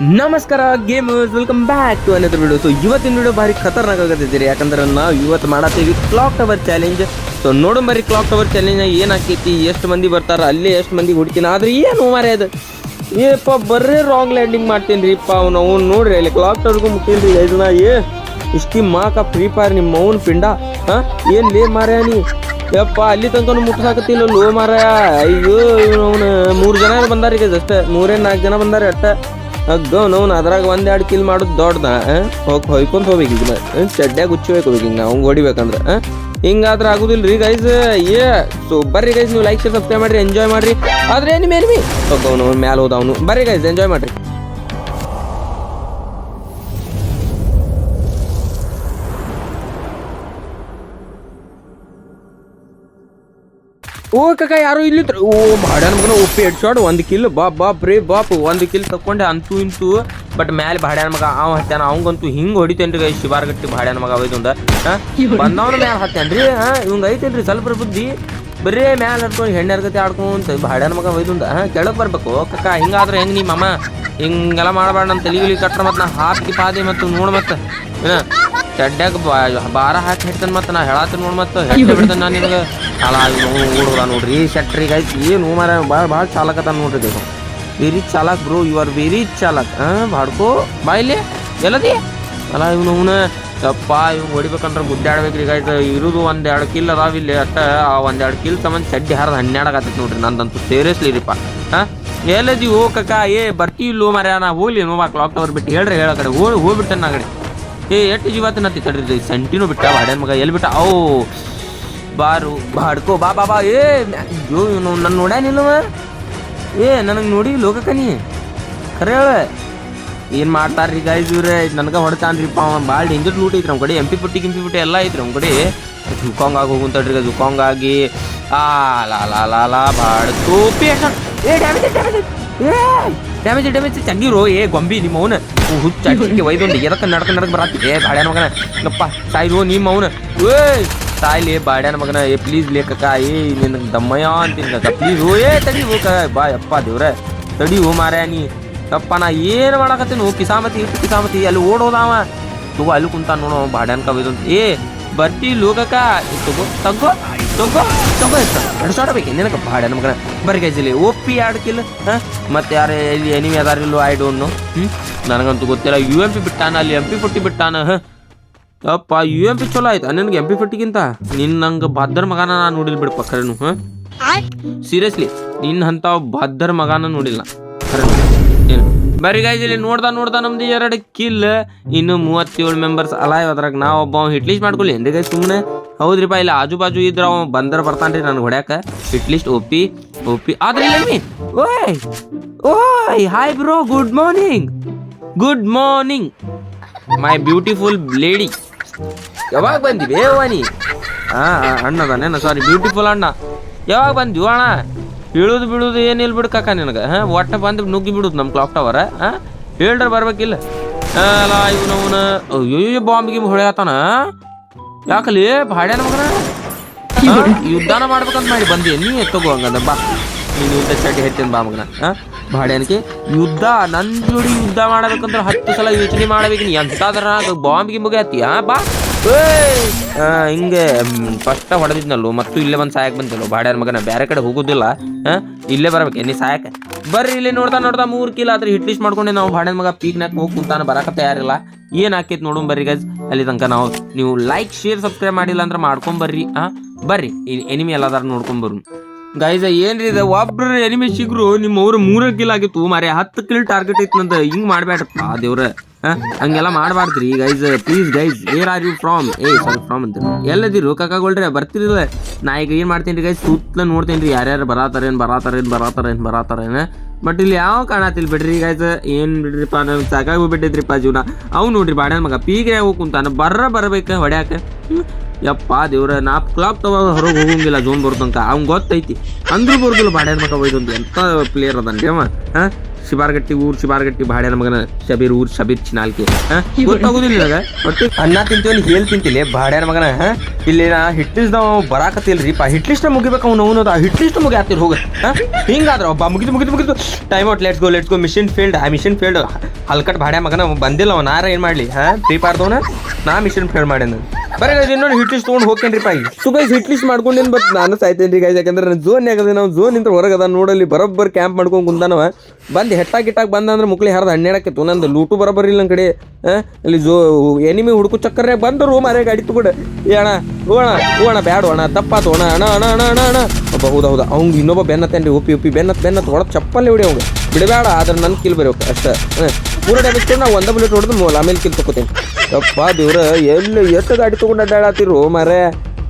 ನಮಸ್ಕಾರ gamers welcome back to another video so ಇವತ್ತಿನ video ಭಾರಿ ಖತರ್ನಾಕ್ ಆಗತ್ತಿದ್ದೀರಿ ಯಾಕಂದ್ರೆ ನಾವು ಇವತ್ತು ಮಾಡತ್ತೀವಿ ಕ್ಲಾಕ್ ಟವರ್ ಚಾಲೆಂಜ್ ಸೊ ನೋಡೋಣ ಬರ್ರಿ ಕ್ಲಾಕ್ ಟವರ್ ಚಾಲೆಂಜ್ ಏನು ಆಕೈತಿ ಎಷ್ಟು ಮಂದಿ ಬರ್ತಾರ, ಅಲ್ಲೇ ಎಷ್ಟು ಮಂದಿ ಹುಡುಕಿನ, ಆದ್ರೆ ಏನು ಮಾರೇ ಅದು? ಏಪ್ಪ ಬರ್ರೆ ರಾಂಗ್ ಲ್ಯಾಂಡಿಂಗ್ ಮಾಡ್ತೀನಿ ರೀ ಪಾ ಅವ್ನು ಅವ್ನು ನೋಡ್ರಿ, ಅಲ್ಲಿ ಕ್ಲಾಕ್ ಟವರ್ಗೂ ಮುಟ್ಟಿಲ್ರಿ ಇದನ್ನ ಏ, ಇಷ್ಟಿ ಮಾಕ ಫ್ರೀ ಫೈರ್ ನಿಮ್ಮ ಮೌನ್ ಪಿಂಡ. ಹಾಂ, ಏನ್ ಲೇ ಮಾರ್ಯ ನೀ? ಯಪ್ಪ, ಅಲ್ಲಿ ತನಕ ಮುಟ್ಸಾಕತ್ತಿಲ್ಲ ಲೋ ಮಾರ್ಯಾ ಅಯ್ಯೋ ಅವನು ಮೂರು ಜನ ಬಂದಾರ ಈಗ ಅಷ್ಟೇ ಮೂರೇ ನಾಲ್ಕು ಜನ ಬಂದಾರ ಅಟ್ಟ ಅಗ್ಗ ಅವ್ನು ಅದ್ರಾಗ ಒಂದೆರಡು ಕಿಲ್ ಮಾಡೋದು ದೊಡ್ಡದ ಹೋಗಿ ಹೊಯ್ಕೊಂತ ಹೋಗ್ಬೇಕು ಈಗ ಚಡ್ಡ್ಯಾಗ ಹುಚ್ಚಬೇಕು ಈಗ ನಾವು ಹೊಡಿಬೇಕಂದ್ರೆ? ಹಿಂಗಾದ್ರೆ ಆಗುದಿಲ್ಲ ರೀ ಗೈಸ್ ಏ, ಸೊ ಬರ್ರಿ ಗೈಸ್ ನೀವು ಲೈಕ್ ಶೇರ್ ಸಬ್ಸ್ಕ್ರೈಬ್ ಮಾಡ್ರಿ ಎಂಜಾಯ್ ಮಾಡ್ರಿ. ಆದ್ರೆ ಏನು ಮೇಲ್ಮಿ ಅವನು ಮ್ಯಾಲ ಹೋದ ಅವನು ಬರ್ರಿ ಗೈಸ್ ಎಂಜಾಯ್ ಮಾಡ್ರಿ. ಓ ಕಕ್ಕ ಯಾರು ಇಲ್ಲಿ ಓ ಬಾಡ್ಯಾನ ಮಗನ ಉಪ್ಪಿ ಎಡ್ ಶಾಟ್ ಒಂದು ಕಿಲ್ ಬಾಪ್ ಬಾಪ್ ರೇ, ಬಾಪ್, ಒಂದು ಕಿಲ್ ತಕೊಂಡೆ ಅಂತೂ ಇಂತು. ಬಟ್ ಮ್ಯಾಲೆ ಬಾಡ್ಯಾನ ಮಗ, ಅವ ಹತ್ತಾನ ಅವಂಗಂತೂ ಹಿಂಗ್ ಹೊಡಿತೇನ್ರಿ ಗೈ ಶಿವಾರ್ಗಟ್ಟಿ ಬಾಡ್ಯಾನ ಮಗ ಒಯ್ದುಂದ ಬಂದವನ ಮ್ಯಾಲ ಹತ್ತಾನ್ರಿ ಹಾ? ಇವಂಗ ಐತೇನ್ರಿ ಸ್ವಲ್ಪ ಬುದ್ಧಿ? ಬರೇ ಮ್ಯಾಲ ಹತ್ಕೊಂಡು ಹೆಣ್ಣೆ ಗತಿ ಆಡ್ಕೊಂತ ಬಾಡ್ಯಾನ ಮಗ ಒಯ್ದುಂದ ಹಾ, ಕೆಳಗ್ ಬರ್ಬೇಕು. ಕಕ್ಕ ಹಿಂಗಾದ್ರೆ ಹೆಂಗ್ ನಿಮ್ಮ ಅಮ್ಮ ಹಿಂಗೆಲ್ಲ ಮಾಡಬೇಡ ನಮ್ಮ ತಲೆಗಿಲಿ ಕಟ್ರ ಮತ್ತೆ ನಾ ಹಾಕಿ ಪಾದಿ ಮತ್ತು ನೋಡ್ ಮತ್ತೆ ಏನ ಚಡ್ಡ್ಯಾಗ ಬಾರ ಹಾಕಿ ಹಿಡ್ತಾನೆ ಮತ್ತೆ ನಾ ಹೇಳತ್ತೀನಿ ನೋಡ್ ಮತ್ತೆ ಹೆಡ್ಡೆ ಬಿಡ್ತಾನೆ ನಾನು ನಿನಗೆ. ಅಲ್ಲ ಓಡುದ ನೋಡ್ರಿ. ಶೆಟ್ರಿಗೆ ಗೈಸ್ ಏನು ಮಾರ ಭಾಳ ಭಾಳ ಚಾಲಕತ ನೋಡ್ರಿ ದೇವ ವೆರಿ ಚಾಲಕ್ ಬ್ರೋ ಯು ಆರ್ ವೆರಿ ಚಾಲಕ್. ಹಾಂ ಬಾಡ್ಕೋ ಬಾಯ್ಲೆ ಎಲ್ಲದಿ? ಅಲ್ಲ, ಇವ್ನು ಅವನ ಯಪ್ಪ, ಇವ್ನು ಹೊಡಿಬೇಕಂದ್ರೆ ಗುದ್ದಾಡ್ಬೇಕ್ರಿ ಗೈಸ್. ಇರುದು ಒಂದೆರಡು ಕಿಲ್ ಅದಾವ ಇಲ್ಲಿ. ಅಷ್ಟ ಆ ಒಂದೆರಡು ಕಿಲ್ ಸಂಬಂಧ ಚಡ್ಡಿ ಹಾರದ ಹನ್ನೆರಡಾಗತ್ತೈತಿ ನೋಡ್ರಿ ನಂದಂತೂ. ಸೀರಿಯಸ್ಲಿ ರೀಪ್ಪ ಹಾಂ ಎಲ್ಲದಿ, ಓ ಕಕ್ಕ ಏ ಬರ್ತೀವಿಲ್ಲೋ ಮರ ನಾ ಹೋಗ್ಲಿ ನೋವ ಕ್ಲಾಕ್ ಟವರ್ ಬಿಟ್ಟು. ಹೇಳ್ರಿ, ಹೇಳ ಕಡೆ. ಹೋಗಿ ಹೋಗ್ಬಿಟ್ಟೆ ನಾ ಕಡೆ. ಏ, ಎಷ್ಟು ಜೀವತ್ತಿನ ತಡ್ರಿ ಸೆಂಟಿನೂ ಬಿಟ್ಟ ಬಾಡ್ಯಾನ ಮಗ. ಎಲ್ಲಿ ಬಿಟ್ಟ? ಓ ಬಾರು, ಬಾಡ್ಕೋ, ಬಾ ಬಾ ಬಾ. ಏ, ಅಯ್ಯೋ, ಇವನು ನನ್ನ ನೋಡ್ಯಾನಿಲ್ಲವ ಏ, ನನಗೆ ನೋಡಿ ಲೋಕಕ್ಕನಿ ಖರೆ ಹೇಳ ಏನು ಮಾಡ್ತಾರ್ರಿ ಗಾಯ್ಸ್ ಇವ್ರೆ? ನನಗೆ ಹೊಡ್ತಾನ್ರಿಪ್ಪ ಅವ. ಭಾಳ ಡೇಂಜರ್ ಲೂಟ್ ಐತ್ರಿ ನಮ್ಮ ಕಡೆ. ಎಂ ಪಿ ಪುಟ್ಟಿ, ಗಿಂಪಿ ಪುಟ್ಟಿ ಎಲ್ಲ ಐತ್ರಿ ನಮ್ಮ ಕಡೆ. ಜುಕಾಂಗ್ ಆಗಿ ಹೋಗುಂತಡ್ರಿ ಜುಕಾಂಗ್ ಆಗಿ. ಆ, ಲಾ ಲಾ ಲಾ ಲಾ, ಬಾಡ್ಕೋ ಪೇಷನ್ ಏ ಡ್ಯಾಮೇಜ್ ಡ್ಯಾಮೇಜ್ ಏ ಡ್ಯಾಮೇಜ್ ಡ್ಯಾಮೇಜ್ ಚಂಗಿರೋ ಏ ಗೊಂಬಿ ನಿಮ್ಮ ಅವನ. ಹುಚ್ಚ ಅಡ್ಡಿಗೆ ಒಯ್ದೊಂದು ಎದಕ್ಕೆ ನಡ್ಕ ನಡ್ಕ ಬರತ್ತೆ ಏ ಬಾಡ್ಯಾನ ಮಗನ. ಗಪ್ಪ ಸಾಯಿರೋ ನಿಮ್ಮ ಅವನ. ಏ ಸಾಯ್ಲಿ ಬಾಡ್ಯಾನ ಮಗನ. ಏ ಪ್ಲೀಸ್ ಲೇಖಕ ಏ ನಿನ್ ದಮ್ಮಯ್ಯ ಅಂತೀನಿ ಪ್ಲೀಸ್ ಓ ಏ ತಡಿ ಹೋಗ ಬಾ ಅಪ್ಪಾ ದೇವ್ರ. ತಡಿ ಹೋ ಮಾರ್ಯ ನೀ. ಏನ್ ನಾ ಏನು ಮಾಡಕತ್ತೀನಿ ಹೋ ಕಿಸಾಮತಿ ಇಟ್ಟು ಕಿಸಾಮತಿ. ಅಲ್ಲಿ ಓಡೋದಾವ ತಗೋ ಅಲ್ಲಿ ಕುಂತ ನೋಡೋ ಬಾಡ್ಯಾನ ಕವಿದೊಂದು ಏ ಬರ್ತಿ ಲೋಕಕ್ಕ. ತಗೋ ತಗೋ ತಗೋ ತಗೋ ಎಡ್ಸಾಡಬೇಕು ನಿನಗೆ ಭಾಳ ಮಗನ ಬರ್ರಿ ಗೈಜಲಿ ಒಪ್ಪಿ ಕಿಲ್ ಹಾಂ? ಮತ್ತೆ ಯಾರು ಇಲ್ಲಿ ಎನಿಮಿ ಅದಾರಿಲ್ಲೋ ಐ ಡೋಂಟ್ ನೋ ಹ್ಞೂ ನನಗಂತೂ ಗೊತ್ತಿಲ್ಲ. ಯು ಎಂ ಪಿ ಬಿಟ್ಟಾನ ಅಲ್ಲಿ ಎಂ ಪಿ ಬಿಟ್ಟಾನ ಹಾಂ? ಅಪ್ಪ ಯು ಎಂ ಪಿ ಚಲೋ ಆಯ್ತು? ನಿನಗೆ ಎಂ ಪಿ ನಿನ್ನ ನಂಗೆ ಬಾದರ್ ಮಗನ ನಾನು ನೋಡಿಲ್ಲ ಬಿಡಪ್ಪ ಕರೆನು ಹಾಂ? ಸೀರಿಯಸ್ಲಿ ನಿನ್ನ ಅಂತ ಬಾದರ್ ಮಗನ ನೋಡಿಲ್ಲ. ಏನು ಬರೀ ಗೈಸ್ ಇಲ್ಲಿ ನೋಡ್ದ ನೋಡ್ದ ನಮ್ದು ಎರಡು ಕಿಲ್ ಇನ್ನು ಮೂವತ್ತೇಳು ಮೆಂಬರ್ಸ್ ಅಲಾಯ್ ಅದ್ರಾಗ ನಾವು ಒಬ್ಬ ಹಿಟ್ ಲಿಸ್ಟ್ ಮಾಡ್ಕೊಳ್ಳಿ. ಎಂದೇ ಗೈಸ್ ಸುಮ್ಮನೆ ಹೌದ್ರಿಪ್ಪ ಇಲ್ಲ ಆಜು ಬಾಜು ಇದ್ರ ಅವ ಬಂದರ ಬರ್ತಾನ್ರಿ ನನಗೆ ಹೊಡ್ಯಾಕ. ಹಿಟ್ ಲಿಸ್ಟ್ ಒಪ್ಪಿ ಒಪ್ಪಿ ಆದ್ರೆ ಓಯ್ ಓಯ್ hi bro good morning good morning my beautiful lady ಯಾವಾಗ ಬಂದಿವಿ? ಏವಾನಿ ಹಾ ಅಣ್ಣ ಸಾರಿ ಬ್ಯೂಟಿಫುಲ್ ಅಣ್ಣ. ಯಾವಾಗ ಬಂದ್ವಿ ಅಣ್ಣ? ಬೀಳುದು ಬಿಡುದು ಏನಿಲ್ಲ ಬಿಡು ಕಾಕ ನಿನಗೆ, ಹಾಂ? ಒಟ್ಟ ಬಂದು ನುಗ್ಗಿ ಬಿಡುದು ನಮ್ಮ ಕ್ಲಾಕ್ ಟವರ್ ಹಾಂ? ಹೇಳ್ರ ಬರ್ಬೇಕಿಲ್ಲ. ಅಲ್ಲ ಇವನು ಅಯ್ಯೋ ಬಾಂಬ್ ಗಿಂಬ್ ಹೊಳೆಯತಾನ. ಯಾಕಲಿ? ಭಾಡ್ಯಾನ ಮಗನ? ಹಾ? ಯುದ್ಧನ ಮಾಡ್ಬೇಕಂತ ಮಾಡಿ ಬಂದಿ. ನೀ ತಗೋ ಹಂಗಂದ ಬಾ. ನೀನು ಯುದ್ಧ ಚಡ್ಡಿ ಹೆಚ್ಚಿನ ಬಾ ಹಾ? ಭಾಡ್ಯಾನಕ್ಕೆ, ಯುದ್ಧ ನನ್ನ ಜೋಡಿ ಯುದ್ಧ ಮಾಡಬೇಕಂದ್ರೆ ಹತ್ತು ಸಲ ಯೋಚನೆ ಮಾಡಬೇಕು ನೀ. ಎಂತಾದ್ರ ಬಾಂಬ್ ಗಿಂಬಗೆ ಹಾ ಬಾ. ಹಿಂಗೆ ಫಸ್ಟ್ ಹೊಡೆದಿದ್ನಲ್ಲು, ಮತ್ತು ಇಲ್ಲೇ ಬಂದು ಸಾಯಕ್ ಬಂದಿಲ್ಲ ಬಾಡ್ಯಾರ ಮಗನ ಬೇರೆ ಕಡೆ ಹೋಗೋದಿಲ್ಲ ಇಲ್ಲೇ ಬರ್ಬೇಕು ನೀ ಸಾಯಕ ಬರ್ರಿ, ಇಲ್ಲಿ ನೋಡ್ತಾ ನೋಡ್ತಾ ಮೂರು ಕಿಲ ಆದ್ರೆ ಹಿಟ್ ಲಿಸ್ಟ್ ಮಾಡ್ಕೊಂಡೆ ನಾವು ಬಾಡ್ಯಾನ್ ಮಗ ಪೀಕ್ನಾಗ ಹೋಗಿ ಕುಂತಾನ ಬರಕ ತಯಾರಿಲ್ಲ. ಏನ್ ಆಕೈತಿ ನೋಡೋಣ ಬರ್ರಿ ಗಜ್ ಅಲ್ಲಿ ತನಕ ನಾವು, ನೀವು ಲೈಕ್ ಶೇರ್ ಸಬ್ಸ್ಕ್ರೈಬ್ ಮಾಡಿಲ್ಲ ಅಂದ್ರೆ ಮಾಡ್ಕೊಂಡ್ ಬರ್ರಿ ಹಾ ಬರ್ರಿ ಎನಿಮಿ ಎಲ್ಲದಾರ ನೋಡ್ಕೊಂಡ್ ಬರ್ರಿ ಗೈಸ್ ಏನ್ರಿ ಇದು? ಒಬ್ರು ಎನಿಮಿ ಸಿಗ್ರು ನಿಮ್ಮ ಅವ್ರ ಮೂರ ಕಿಲ್ ಆಗಿತ್ತು ಮಾರಿ ಹತ್ತು ಕಿಲ್ ಟಾರ್ಗೆಟ್ ಇತ್ತು ನಂತ ಹಿಂಗ್ ಮಾಡ್ಬೇಡ್ರಪ್ಪ ದೇವ್ರ. ಹಂಗೆಲ್ಲ ಮಾಡಬಾರ್ದ್ರಿ. Guys please guys where are you from ಏ ಸಾರಿ ಫ್ರಾಮ್ ಅಂತ. ಎಲ್ಲದಿರು ಕಾಕಾಗೊಳ್ರಿ ಬರ್ತಿರಲ್ಲ ನಾ ಈಗ ಏನು ಮಾಡ್ತೀನಿ ರೀ ಗೈಸ್ ಸುತ್ತಲ ನೋಡ್ತೀನಿ ರೀ ಯಾರ್ಯಾರು ಬರಾತಾರೇನ್ ಬರಾತಾರೇನ್ ಬರಾತಾರೇನ್ ಬರಾತಾರೇನ್ ಬಟ್ ಇಲ್ಲಿ ಯಾವ ಕಾಣತಿಲ್ ಬಿಡ್ರಿ ಗೈಸ್ ಏನು ಬಿಡ್ರಿಪ್ಪ ನನಗೆ ಸಾಕಾಗಿ ಹೋಗ್ಬಿಟ್ಟಿದ್ರಿಪ್ಪ ಜೀವನ. ಅವ್ನು ನೋಡ್ರಿ ಬಾಡ್ಯಾನ ಮಗ ಪೀಗೆ ಹೋಗಿ ಕುಂತಾನ. ಬರ್ರ ಬರ್ಬೇಕು ಹೊಡ್ಯಾಕೆ. ಯಪ್ಪ ದೇವ್ರ, ನಾ ಕ್ಲಾಪ್ ತಗೋ ಹೊರಗೆ ಹೋಗಂಗಿಲ್ಲ ಜೋನ್ ಬರ್ತಂಕ ಅವ್ನು ಗೊತ್ತೈತಿ. ಅಂದ್ರೂ ಬರ್ದಿಲ್ಲ ಬಾಡ್ಯಾನ ಮಗ ಒಯ್ದೊಂದು. ಎಂತ ಪ್ಲೇಯರ್ ಅದಾನ್ರಿ ಅವ ಹಾ? ಶಿಬಾರ್ಗಟ್ಟಿ ಊರ್ ಶಿಬಾರ್ಗಟ್ಟಿ ಬಾಡ್ಯಾನ ಮಗನ ಶಬೀರ್ ಊರ್ ಶಬೀರ್ ಚಿನಾಲ್ಕಿ ಗೊತ್ತಾಗುದಿಲ್ಲ ನನಗ ಒಟ್ಟು ಅನ್ನ ತಿಂತೀವಿ ಹೇಲ್ ತಿಂತಿಲ್ಲ ಬಾಡ್ಯಾನ ಮಗನ ಹಾ? ಇಲ್ಲಿ ನಾ ಹಿಟ್ ಲಿಸ್ಟ್ ನಾವು ಬರಾಕತ್ತಿಲ್ರಿ. ಪಾ ಹಿಟ್ ಲಿಸ್ಟ್ ಮುಗಿಬೇಕು ಅವ್ನು ಅವನು ಹಿಟ್ ಲಿಸ್ಟ್ ಮುಗಿ ಆಗ್ತಿರ್ ಹೋಗ ಹಿಂಗಾದ್ರ ಒಬ್ಬ ಮುಗಿದು ಮುಗಿದು ಮುಗಿದು time out let's go let's go mission field ಆ ಮಿಷನ್ ಫೀಲ್ಡ್ ಹಲ್ಕಟ್ ಬಾಡ್ಯ ಮಗನ ಬಂದಿಲ್ಲ ಅವ ನಾರ ಏನ್ ಮಾಡ್ಲಿ ಹಾ? ಫ್ರೀ ಪಾರ್ದವನ ನಾ ಮಿಷನ್ ಫೇಲ್ ಮಾಡ್ಯಾನ. ಬರೀ ಇನ್ನೊಂದು ಹಿಟ್ ಲಿಸ್ಟ್ ತೊಗೊಂಡು ಹೋಗ್ತೇನ್ರಿ ಪಾ ಸೊ ಗೈಸ್ ಹಿಟ್ ಲಿಸ್ಟ್ ಮಾಡ್ಕೊಂಡೇನು ಬಟ್ ನಾನು ಸಾಯ್ತೇನ್ರಿ ಗೈಸ್ ಯಾಕಂದ್ರೆ ಜೋನ್ ಆಗದೆ ನಾವು ಜೋನ್ ನಿಂತ ಹೊರಗದ ನೋಡಲ್ಲಿ ಬರೋಬ್ಬರ್ ಕ್ಯಾಂಪ್ ಮಾಡ್ಕೊಂಡು ಕುಂತಾನವ. ಬಂದು ಹೆಟ್ಟಾಗಿ ಗಿಟ್ಟಾಗಿ ಬಂದ ಅಂದ್ರೆ ಮುಕ್ಳಿ ಹರಿದ ಹನ್ನೆರಡಕ್ಕೆ ನಂದು ಲೂಟು ಬರೋಬ್ಬರಿ ಇಲ್ಲ ನನ್ನ ಕಡೆ. ಅಲ್ಲಿ ಜೋ ಎನಿಮಿ ಹುಡುಕು ಚಕ್ಕರ್ನಾಗ ಬಂದರು ಮಾರೇ ಗಾಡಿ ತಗೊಂಡು. ಏ ಅಣ್ಣ, ಓ ಅಣ್ಣ ಬ್ಯಾಡ ಅಣ್ಣ ತಪ್ಪಾತು ಅಣ್ಣ ಅಣ್ಣ ಅಣ್ಣ ಅಣ್ಣ ಅಣ್ಣ ಅಣ್ಣ. ಒಬ್ಬ ಹೌದಾ ಹೌದಾ. ಅವ್ನು ಇನ್ನೊಬ್ಬ ಬೆನ್ನತ್ತೇನ್ರಿ ಉಪ್ಪಿ ಉಪ್ಪಿ ಬೆನ್ನತ್ ಬೆನ್ನತ್ ಒಳಗೆ ಚಪ್ಪಲ್ಲಿ ಹೊಡಿ ಅವ್ಗೆ. ಬಿಡಬೇಡ, ಆದ್ರೆ ನನ್ನ ಕಿಲ್ ಬರೋಕೆ ಅಷ್ಟೇ. ಹಾಂ ಪೂರ ಡ್ಯಾಮೇಜ್ ಕೊಟ್ಟು ನಾವು ಒಂದೇ ಬುಲೆಟ್ ಹೊಡೆದು ಮೂಲ ಆಮೇಲೆ ಕಿಲ್ ತಗೋತೀನಿ ಅಪ್ಪ ದೇವ್ರ, ಎಲ್ಲಿ ಎಷ್ಟು ಗಾಡಿ ತೊಗೊಂಡು ಅಡ್ಡಾಡತ್ತೀರು ಮಾರೇ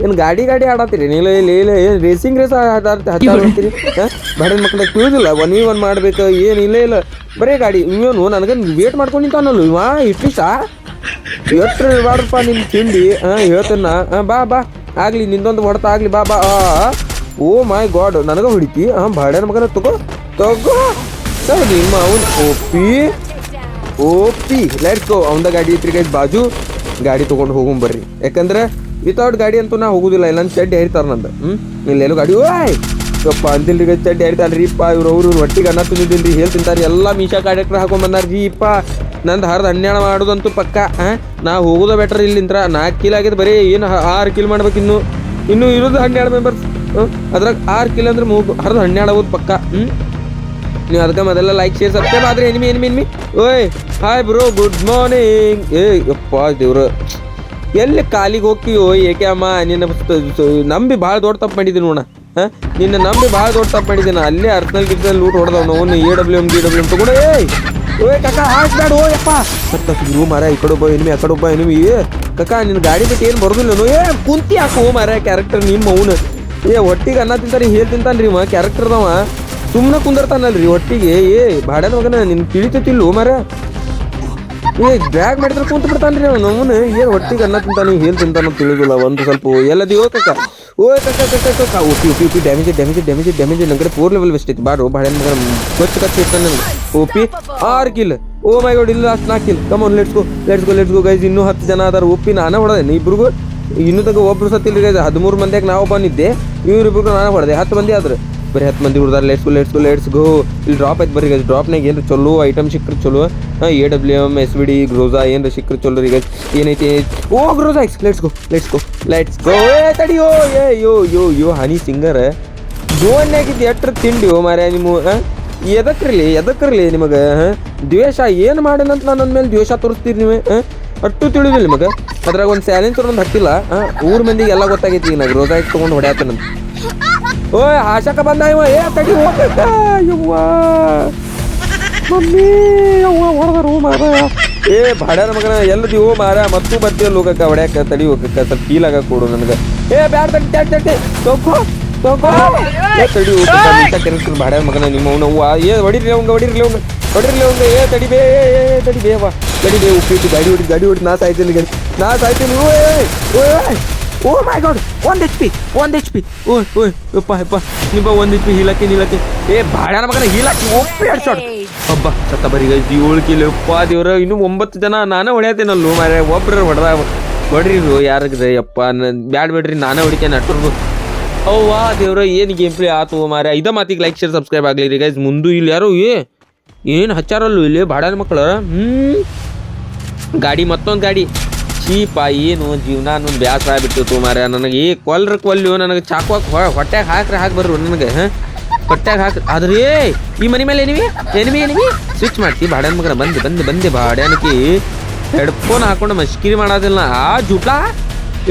ಏನು ಗಾಡಿ ಗಾಡಿ ಆಡತ್ತೀರಿ? ನೀಲ ಇಲ್ಲಿ ಇಲ್ಲ ರೇಸಿಂಗ್ ರೇಸ್ ಹಚ್ಚಾಡ್ತೀರಿ ಬಡ ಮಕ್ಕಳ ತಿಳಿದಿಲ್ಲ. ಒನ್ ವಿ ಒನ್ ಮಾಡ್ಬೇಕು, ಏನು ಇಲ್ಲ ಇಲ್ಲ. ಬರೀ ಗಾಡಿ, ಇವನು ನನಗೆ ವೇಟ್ ಮಾಡ್ಕೊಂಡು ನಿಂತಾನಲ್ಲ. ಇವ ಇಷ್ಟಿಷ್ಟ ಎಷ್ಟು ಬಾರಪ್ಪ ನಿನ್ನ ತಿಂಡಿ. ಹಾಂ ಹೇಳ್ತೇನ ಹಾಂ, ಬಾ ಬಾ. ಆಗಲಿ, ನಿಂದೊಂದು ಹೊಡೆತ, ಆಗಲಿ, ಬಾ ಬಾ. ಓ ಮೈ ಗಾಡ್, ನನಗೆ ಹುಡುಕಿ ಹಾಂ ಬಾಡ್ಯಾನ ಮಗನ ತಗೋ ತಗೋ. ಸರ್, ನಿಮ್ಮ ಅವನು ಓಪಿ ಓಪಿ ಲೈಟ್ ಗೋ ಅವನ ಗಾಡಿ ಐತ್ರಿ ಗೈಸ್ ಬಾಜು. ಗಾಡಿ ತೊಗೊಂಡು ಹೋಗೋಣ ಬರ್ರಿ. ಯಾಕಂದ್ರೆ ವಿತೌಟ್ ಗಾಡಿ ಅಂತೂ ನಾ ಹೋಗುದಿಲ್ಲ. ಇಲ್ಲ ನನ್ನ ಚಡ್ಡಿ ಹರಿತಾರ ನಂದು. ಹ್ಞೂ ಇಲ್ಲೆಲ್ಲೂ ಗಾಡಿ. ಓಯ್! ಯಪ್ಪ ಅಂದಿಲ್ರಿ ಚಡ್ಡಿ ರೀ ಇಪ್ಪ ಇವ್ರು ಅವ್ರು ಒಟ್ಟಿಗೆ ಅನ್ನ ತಿಂದಿದ್ದಿಲ್ರಿ, ಹೇಳ್ ತಿಂತಾರೆ. ಎಲ್ಲ ಮೀಶಾ ಕಾರ್ಯಕ್ರಮ ಹಾಕೊಂಡ್ ಬಂದಾರ್ರಿ ಇಪ್ಪ ನಂದು ಹರಿದು ಹನ್ನೆರಡು ಮಾಡೋದಂತೂ ಪಕ್ಕ ಹಾಂ ನಾ ಹೋಗೋದ ಬೆಟ್ರ್ ಇಲ್ಲಿಂತ್ರ ನಾಲ್ಕು ಕಿಲ್ ಆಗಿದೆ ಬರೀ, ಏನು ಆರು ಕಿಲ್ ಮಾಡ್ಬೇಕು ಇನ್ನು. ಇನ್ನು ಇರೋದು ಹನ್ನೆರಡು ಮೆಂಬರ್ಸ್ ಅದ್ರಾಗ ಆರು ಕಿಲ್ ಅಂದ್ರೆ ಮೂಗು, ಹರಿದು ಹನ್ನೆರಡು ಆಗೋದು ಪಕ್ಕ ಹ್ಞೂ ನೀವು ಅದಕ್ಕೆ ಮೊದಲ ಲೈಕ್ ಶೇರ್ ಸಬ್ಸ್ಕ್ರೈಬ್ ಆದ್ರೆ ಎನಿಮಿ ಎನಿಮಿ ಎನಿಮಿ ಓಯ್ ಹಾಯ್ ಬ್ರೋ ಗುಡ್ ಮಾರ್ನಿಂಗ್ ಏ ಯಪ್ಪ, ದೇವ್ರ. ಎಲ್ಲಿ ಕಾಲಿಗೆ ಹೋಗ್ತೀವಿ ಏಕೆ ಅಮ್ಮ ಸ- ನಂಬಿ ಭಾಳ ದೊಡ್ಡ ತಪ್ಪು ಮಾಡಿದ್ದೀನಿ ನೋಡ ಹಾಂ ನಿನ್ನ ನಂಬಿ ಭಾಳ ದೊಡ್ಡ ತಪ್ಪು ಮಾಡಿದ್ದೀನಿ. ಅಲ್ಲೇ ಅರ್ಥನಲ್ಲಿ ಗಿಡ್ದಲ್ಲಿ ಲೂಟ್ ಹೊಡೆದವ್ ನಾವು A W M D W M ತಗೊಂಡು, ಏಯ್! ಓಯ್ ಕಕ್ಕ ಹಾಕ್ಬೇಡ ಓ ಯಪ್ಪ! ಮತ್ತೆ ಇರು ಮರ ಈ ಕಡೆ ಒಬ್ಬ ಎನಿಮಿ ಆ ಕಡೆ ಒಬ್ಬ ಎನಿಮಿ ಕಕ್ಕ ನಿನ್ನ ಗಾಡಿ ಬಿಟ್ಟು ಏನು ಬರೋದಿಲ್ಲ ಏ, ಕುಂತಿ ಹಾಕು, ಓ ಮರ ಕ್ಯಾರೆಕ್ಟರ್ ನಿಮ್ಮ ಅವನು. ಏ, ಒಟ್ಟಿಗೆ ಅನ್ನ ತಿಂತಾನೆ, ಹೇಳಿ ಮ ಕ್ಯಾರೆಕ್ಟರ್ ಕ್ಯಾರೆಕ್ಟರ್ದವ ಸುಮ್ಮನೆ ಕುಂದರ್ತಾನಲ್ರಿ ಒಟ್ಟಿಗೆ. ಏ ಬಾಡ್ಯಾನ ಮಗನ, ನಿನ್ ತಿಳಿತೈತಿಲ್ಲ ಮರ ಏ ಬ್ಯಾಗ್ ಮಾಡಿದ್ರೆ ಕುಂತ ಬಿಡ್ತಾನೆ ರೀ ಅವನು ಏನು ಹೊಟ್ಟಿಗೆ ಅನ್ನ ತಿಂತಾನೆ, ಹೇಳಿ ತಿಂತಾನೋ ತಿಳಿದಿಲ್ಲ, ಒಂದು ಸ್ವಲ್ಪ ಎಲ್ಲದಿ ಓಕೆ ಕಕ್ಕ ಓ ಕಕ್ಕ ಕಕ್ಕ ಕಕ್ಕ OP OP OP damage damage damage damage ನಂಗಡೆ four level West ಐತಿ. ಬಾಡು ಬಾಡ್ಯಾನ ಮಗನ ಕೊಚ್ಚ ಕಚ್ಚ ಇರ್ತಾನೆ ನನಗೆ ಓಪಿ ಆರು ಕಿಲ್ ಓ ಮೈ ಗಾಡ್ ಇಲ್ಲ, ಅಷ್ಟು ನಾಲ್ಕು kill come let's go let's go let's go guys ಇನ್ನೂ ಹತ್ತು ಜನ ಅದಾರ. ಒಪ್ಪಿ ನಾನೇ ಹೊಡೆದೆ ಇಬ್ರಿಗೂ, ಇನ್ನೂ ತಗ ಒಬ್ರು ಸತ್ತಿಲ್ಲ ಗೈಸ್ ಹದಿಮೂರು ಮಂದಿಯಾಗ ನಾವು ಬಂದಿದ್ದೆ. ಇವ್ರಿಬ್ರು ನಾನು ಹೊಡೆದೆ. ಹತ್ತು ಮಂದಿ ಆದ್ರೆ. ಬರೀ ಹತ್ತು ಮಂದಿ ಹುಡ್ದಾರ let's go let's go let's go ಇಲ್ಲಿ ಡ್ರಾಪ್ ಆಯ್ತು ಬರ್ರಿ ಡ್ರಾಪ್ನಾಗ ಏನು ಚಲೋ ಐಟಮ್ ಸಿಕ್ಕ್ರೆ ಚಲೋ. A W M S V D Groza ಏನು ಸಿಕ್ಕ್ರೆ ಚಲೋ ರೀ ಗೈಸ್ ಏನೈತಿ ಓ Groza X let's go let's go let's go ಏ ತಡಿಯೋ ಏ, ಯೋ ಯೋ ಯೋ, ಹನಿ ಸಿಂಗರ್ ಜೋನ್ಯಾಗಿದ್ದು ಎಟ್ರ ತಿಂಡಿ, ಓ ಮಾರ್ಯ ನಿಮ್ಮ, ಹಾಂ? ಎದಕ್ಕಿರಲಿ ಎದಕ್ರಿಲಿ ನಿಮಗೆ, ಹಾಂ? ದ್ವೇಷ ಏನು ಮಾಡಿನಂತ ನಾನು ನನ್ನ ಮೇಲೆ ದ್ವೇಷ ತೋರಿಸ್ತೀರಿ ನೀವು, ಹಾಂ? ಅಟ್ಟು ತಿಳಿದಿಲ್ಲ ನಿಮಗೆ. ಅದ್ರಾಗ ಒಂದು ಸ್ಯಾಲೆನ್ಸರ್ ಒಂದು ಹತ್ತಿಲ್ಲ, ಹಾಂ? ಊರ್ ಮಂದಿಗೆ ಎಲ್ಲ ಗೊತ್ತಾಗೈತಿ ಈಗ ನಾನು ಇಟ್ಟು ತೊಗೊಂಡು ಹೊಡ್ಯಾತನಂತ. ಓಯ್ ಆಶಾಕ ಬಂದ ಇವ ಏ ತಡಿ ಹೋಗ್ಬೇಕ ಯವ್ವ. ಮಮ್ಮಿ ಯವ್ವ ಹೊಡೆದರು ಮಾರ ಏ ಬಾಡ್ಯಾನ ಮಗನ ಎಲ್ಲದಿ ಓ ಮಾರ ಮತ್ತೂ ಬರ್ತೀವಿ ಹೋಗಕ್ಕ ಹೊಡ್ಯಾಕ ತಡಿ ಹೋಗಕ್ಕ ಸ್ವಲ್ಪ ಫೀಲ್ ಕೊಡು ನನಗೆ. ಏ ಬ್ಯಾಡ ತಡಿ ತಡಿ ತಡಿ ತಗೋ ತಗೋ. ಏ ತಡಿ ಹೋಗಕ್ಕ ಬಾಡ್ಯಾನ ಮಗನ ನಿಮ್ಮ ಅವ್ನ ಅವ್ವ. ಏ ಹೊಡಿರ್ಲಿ ಅವಂಗ ಹೊಡಿರ್ಲಿ ಅವಂಗ ಹೊಡಿರ್ಲಿ ಅವಂಗ. ಏ ತಡಿ ಬೇ ಏ ಏ, ತಡಿ ಬೇ ವಾ ತಡಿ ಬೇ ಉಪ್ಪಿಟ್ಟು ಗಾಡಿ ಹೊಡಿ ಗಾಡಿ ಹೊಡಿ ನಾ ಸಾಯ್ತೀನಿ ಗಾಡಿ ನಾ ಸಾಯ್ತೀನಿ ಓಯ್ ಓಯ್. ಓ ಮೈ ಗಾಡ್ ಒಂದು ಎಚ್ ಪಿ ಒಂದು ಎಚ್ ಪಿ ಓಯ್ ಓಯ್ ಯಪ್ಪ ಯಪ್ಪ. ನಿಮ್ಮ ಒಂದು ಎಚ್ ಪಿ ಹೀಲಕ್ಕೆ ನಿಲ್ಲಕ್ಕೆ ಏ, ಬಾಡ್ಯಾನ ಮಗನ, ಹೀಲಕ್ಕೆ, ಒಪ್ಪಿ ಎರಡು ಶಾಟ್ ಹಬ್ಬ ಸತ್ತ ಏಳು ಕಿಲೋ ಯಪ್ಪ, ದೇವ್ರ, ಇನ್ನು ಒಂಬತ್ತು ಜನ ನಾನೇ ಹೊಡೆಯತ್ತೇನಲ್ಲೂ, ಮಾರ್ರೆ, ಒಬ್ರ ಹೊಡೆದ ಹೊಡ್ರಿ ಯಾರಿಗ್ರೆ, ಯಪ್ಪ ಬ್ಯಾಡ್ ಬೇಡ್ರಿ, ನಾನೇ ಹೊಡಿತೇನೆ ಅಟ್ರದು ಅವ್ವ, ದೇವ್ರ, ಏನು ಗೇಮ್ ಪ್ಲೇ ಆತು, ಮಾರ್ರೆ. ಇದ ಮಾತಿಗೆ ಲೈಕ್ ಶೇರ್ ಸಬ್ಸ್ಕ್ರೈಬ್ ಆಗಲಿ ರೀ ಗೈಸ್ ಮುಂದು ಇಲ್ಲಿ ಯಾರು, ಏ, ಏನು ಹಚ್ಚಾರಲ್ಲೂ ಇಲ್ಲಿ, ಬಾಡ್ಯಾನ ಮಕ್ಕಳು? ಹ್ಞೂ ಗಾಡಿ, ಮತ್ತೊಂದು ಗಾಡಿ. ಚೀಪ ಏನು ಜೀವನ ಅನ್ನೊಂದು ಬ್ಯಾಸರ ಆಗ್ಬಿಟ್ಟಿತ್ತು ಮಾರ ನನಗೆ ಈ ಕೊಲ್ರ ಕೊಲ್ಲು, ನನಗೆ ಚಾಕು ಹೊಟ್ಟೆಗೆ ಹಾಕ್ರೆ ಹಾಕಿ ಬರ್ರು ನನಗೆ, ಹಾಂ? ಹಾಕ್ರಿ ಹಾಕಿ ಆದ್ರೆ ಈ ಮನೆ ಮೇಲೆ ಏನಿವಿ? ಏನಿವಿ ಏನಿವಿ? ಸ್ವಿಚ್ ಮಾಡ್ತಿ ಬಾಡ್ಯಾನ ಮಗನ ಬಂದು ಬಂದು ಬಂದು ಬಾಡ್ಯಾನಕಿ ಹೆಡ್ಫೋನ್ ಹಾಕೊಂಡು ಮಸ್ಕಿರಿ ಮಾಡೋದಿಲ್ಲ. ಆ ಜುಟ್ಲ?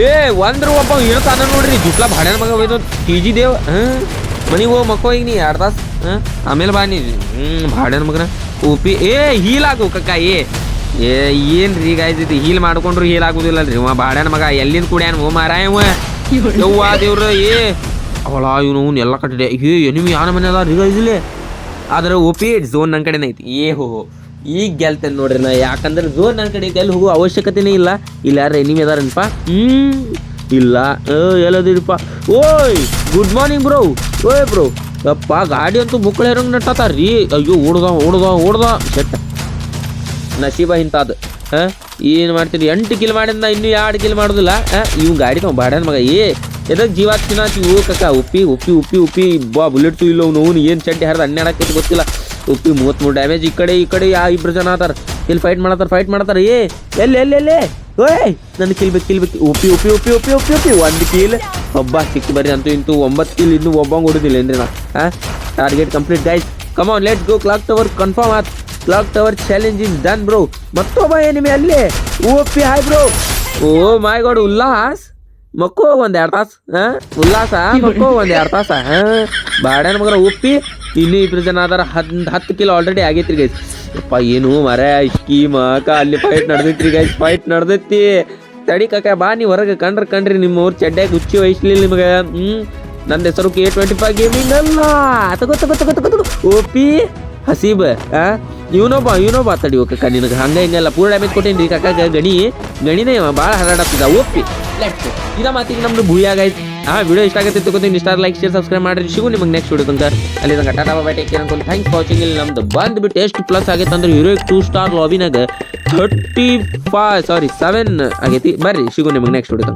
ಏ, ಒಂದ್ರ ಒಬ್ಬ ಇರ್ತಾನ ನೋಡ್ರಿ. ಜುಟ್ಲ ಬಾಡ್ಯಾನ ಮಗ ಒಯ್ದು ಟಿ ಜಿ ದೇವ್, ಹಾಂ? ಮನಿಗೆ ಹೋಗಿ ಮಕ್ಕೋ ಈಗ ನೀ ಎರಡು ತಾಸು ಹಾಂ? ಆಮೇಲೆ ಬಾ ನೀ. ಹ್ಞೂ ಬಾಡ್ಯಾನ ಮಗನ ಉಪಿ ಏ ಹೀಲಾಗು ಕಕ್ಕ ಏ ಏ ಏನ್ರಿ ಗಾಯ್ಸ್ ಇದು? ಹೀಲ್ ಮಾಡ್ಕೊಂಡ್ರು ಹೀಲ್ ಆಗುದಿಲ್ಲ ರೀ ಅವ ಬಾಡ್ಯಾನ ಮಗ, ಎಲ್ಲಿಂದ ಕುಡ್ಯಾನ ಓ ಮಾರಾಯ ಇವ? ದೇವ್ರ, ಏ. ಅವಳ ಇವನು ಅವ್ನು ಎಲ್ಲ ಕಟ್ಟಿದೆ. ಏ ಎನಿಮಿ ಯಾನ ಮನೆ ಅದ ರೀ guys ಇಲ್ಲಿ? ಆದ್ರೆ ಒಪಿ ಝೋನ್ ನನ್ನ ಕಡೆನೇ ಐತಿ. ಏ, ಹೋ ಈಗ ಗೆಲ್ತೇನೆ ನೋಡ್ರಿ ನಾ. ಯಾಕಂದ್ರೆ ಝೋನ್ ನನ್ನ ಕಡೆ ಐತಿ ಅಲ್ಲಿ ಹೋಗೋ ಅವಶ್ಯಕತೆನೇ ಇಲ್ಲ. ಇಲ್ಲ ಯಾರು ಎನಿಮಿ ಅದಾರನಪ್ಪ? ಹ್ಮ್. ಇಲ್ಲ. ಎಲ್ಲದಿರಪ್ಪ. ಓಯ್ ಗುಡ್ ಮಾರ್ನಿಂಗ್ ಬ್ರೋ ಓಯ್ ಬ್ರೋ ಅಪ್ಪ ಗಾಡಿ ಅಂತೂ ಮುಕ್ಕಳ ಹೆರಂಗ್ ನಟ್ಟತಾರ್ರಿ ಅಯ್ಯೋ ಓಡ್ದ ಓಡ್ದ ಓಡ್ದ ಶೆಟ್ಟ ನಶೀಬ ಇಂಥದ್ದು. ಹಾಂ? ಏನು ಮಾಡ್ತೀನಿ? ಎಂಟು ಕಿಲ್ ಮಾಡಿದ್ನ, ಇನ್ನೂ ಎರಡು ಕಿಲ್ ಮಾಡೋದಿಲ್ಲ. ಇವ್ ಗಾಡಿ ತಗೊಂಡು ಬಾಡ್ಯಾನ ಮಗ. ಏ ಎದಕ್ಕೆ ಜೀವ ಓ ಕಕ್ಕ ಉಪ್ಪಿ ಉಪ್ಪಿ ಉಪ್ಪಿ ಉಪ್ಪಿ. ಬಾ ಬುಲೆಟ್ ಇಲ್ಲ ಅವ್ನು. ಅವ್ನು ಏನು ಚಡ್ಡಿ ಹರಿದ ಹನ್ನೆರಡಕ್ಕೆ ಗೊತ್ತಿಲ್ಲ. ಉಪ್ಪಿ ಮೂವತ್ತ್ಮೂರು ಡ್ಯಾಮೇಜ್ ಈ ಕಡೆ ಈ ಕಡೆ ಯಾ ಇಬ್ಬರು ಜನ ಆತಾರ. ಇಲ್ಲಿ ಫೈಟ್ ಮಾಡತ್ತಾರ ಫೈಟ್ ಮಾಡತ್ತಾರ. ಏ ಎಲ್ಲಿ ಎಲ್ಲಿ ಎಲ್ಲಿ ಓಯ್ ನನ್ನ ಕಿಲ್ಬೇಕು ಕಿಲ್ಬೇಕು ಉಪ್ಪಿ ಉಪ್ಪಿ ಉಪ್ಪಿ ಉಪ್ಪಿ ಉಪ್ಪಿ ಉಪ್ಪಿ. ಒಂದು ಕೀಲ್ ಒಬ್ಬ ಸಿಕ್ಕಿ ಬರ್ರಿ ಅಂತೂ ಇಂತೂ ಒಂಬತ್ತು ಕಿಲ್ ಇನ್ನೂ ಒಬ್ಬಂಗೆ ಹೊಡಿದಿಲ್ಲ ಏನ್ರಿ ನಾ. ಹಾಂ? Target complete guys come on let's go clock tower confirm ಆತ್. Clock tower challenge in done bro ಮತ್ತೊಬ್ಬ ಏನಿಮೆ ಅಲ್ಲಿ OP hi bro oh my god Ullas. ಮಕ್ಕೋ ಒಂದ್ ಎರಡು ತಾಸು ಉಲ್ಲಾಸ? ಮಕ್ಕೋ ಒಂದ್ ಎರಡು ತಾಸ, ಹಾ? ಬಾಡ್ಯಾನ ಮಗನ ಉಪ್ಪಿ ಇನ್ನೂ ಇಬ್ರು ಜನ ಅದಾರ. ಹದ್, ಹತ್ತು ಕಿಲೋ ಆಲ್ರೆಡಿ ಆಗೈತ್ರಿ ಗೈಸ್ ಅಪ್ಪ ಏನು ಮರ ಸ್ಕೀಮ್ ಅಕ್ಕ ಅಲ್ಲಿ ಫೈಟ್ ನಡೆದೈತ್ರಿ ಗೈಸ್ ಫೈಟ್ ನಡೆದೈತಿ. ತಡಿ ಕಾಕ, ಬಾ, ನೀವು ಹೊರಗೆ ಕಂಡ್ರ, ಕಂಡ್ರಿ ನಿಮ್ಮ ಊರ್ ಚಡ್ಡ್ಯಾಗ ಹುಚ್ಚಿ ವಹಿಸ್ಲಿಲ್ಲ ನಿಮಗೆ. ಹ್ಮ್? ನನ್ನ ಹೆಸರು ಕೆ ಟ್ವೆಂಟಿ ಫೈವ್ ಗೇಮಿಂಗ್ ಅಲ್ಲ. ತಗೋ ತಗೋ ತಗೋ ತಗೋ ತಗೋ. ಓಪಿ ಹಸೀಬ್, ಆ? ಇವನೊಬ್ಬ ಇವನೊಬ್ಬ ತಡಿ ಕಕ್ಕ ನಿನಗೆ. ಹಂಗ ಹಿಂಗೆಲ್ಲ ಪೂರ ಡ್ಯಾಮೇಜ್ ಕೊಟ್ಟೇನಿ ರೀ ಕಕ್ಕ ಗಣಿ. ಗಣಿನೇ ಭಾಳ ಹರಡತ್ತಿದ ಓಪಿ ಲೆಫ್ಟ್ ಇದ ಮಾತಿಗೆ ನಮ್ದು ಭೂಯಾಗೈತಿ ಆ ವಿಡಿಯೋ ಇಷ್ಟ ಆಗುತ್ತೆ ತಗೋತೀನಿ ಇಷ್ಟ ಲೈಕ್ ಶೇರ್ ಸಬ್ಸ್ಕ್ರೈಬ್ ಮಾಡ್ರಿ. ಸಿಗು ನಿಮಗೆ ನೆಕ್ಸ್ಟ್ ವಿಡಿಯೋ ತಂದ ಅಲ್ಲಿ ತನಕ ಟಾಟಾ ಬಾಬಾ ಟೇಕ್ ಕೇರ್ ಅನ್ಕೊಂಡು ಥ್ಯಾಂಕ್ಸ್ ವಾಚಿಂಗ್ ಇಲ್ಲಿ ನಮ್ದು ಬಂದ್ಬಿಟ್ಟು ಎಷ್ಟು ಪ್ಲಸ್ ಆಗೈತೆ ಅಂದ್ರೆ ಹೀರೋಯಿಕ್ ಟೂ ಸ್ಟಾರ್ ಲಾಬಿನಾಗ ಥರ್ಟಿ ಫೈವ್ ಸಾರಿ ಸೆವೆನ್ ಆಗೈತಿ. ಬರ್ರಿ, ಸಿಗು ನಿಮಗೆ ನೆಕ್ಸ್ಟ್ ವಿಡಿಯೋ